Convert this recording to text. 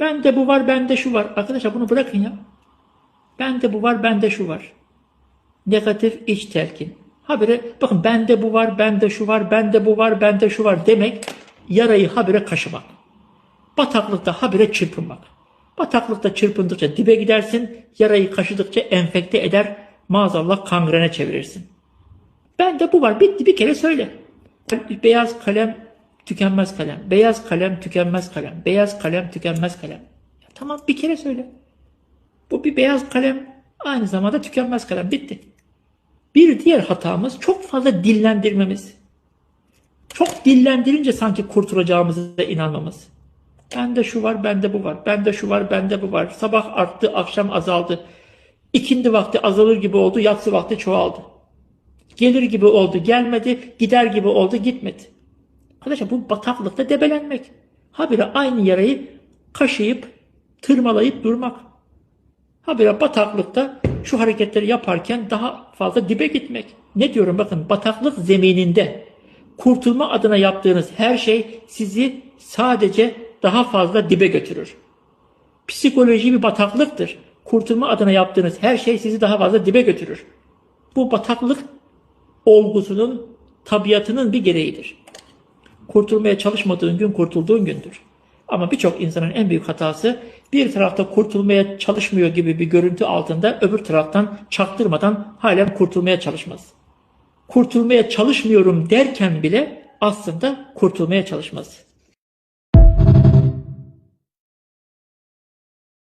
Bende bu var, bende şu var. Arkadaşlar bunu bırakın ya. Bende bu var, bende şu var. Negatif iç telkin. Habire bakın bende bu var, bende şu var, bende bu var, bende şu var demek yarayı habire kaşımak. Bataklıkta habire çırpınmak. Bataklıkta çırpındıkça dibe gidersin, yarayı kaşıdıkça enfekte eder, maazallah kangrene çevirirsin. Bende bu var, bitti bir kere söyle. Beyaz kalem tükenmez kalem, beyaz kalem tükenmez kalem, beyaz kalem tükenmez kalem. Ya tamam bir kere söyle. Bu bir beyaz kalem aynı zamanda tükenmez kalem, bitti. Bir diğer hatamız çok fazla dillendirmemiz. Çok dillendirince sanki kurtulacağımıza inanmamız. Bende şu var, bende bu var. Bende şu var, bende bu var. Sabah arttı, akşam azaldı. İkindi vakti azalır gibi oldu, yatsı vakti çoğaldı. Gelir gibi oldu, gelmedi. Gider gibi oldu, gitmedi. Arkadaşlar bu bataklıkta debelenmek. Habire aynı yarayı kaşıyıp, tırmalayıp durmak. Habire bataklıkta şu hareketleri yaparken daha fazla dibe gitmek. Ne diyorum bakın bataklık zemininde kurtulma adına yaptığınız her şey sizi sadece daha fazla dibe götürür. Psikoloji bir bataklıktır. Kurtulma adına yaptığınız her şey sizi daha fazla dibe götürür. Bu bataklık olgusunun tabiatının bir gereğidir. Kurtulmaya çalışmadığın gün kurtulduğun gündür. Ama birçok insanın en büyük hatası bir tarafta kurtulmaya çalışmıyor gibi bir görüntü altında öbür taraftan çaktırmadan halen kurtulmaya çalışmaz. Kurtulmaya çalışmıyorum derken bile aslında kurtulmaya çalışmaz.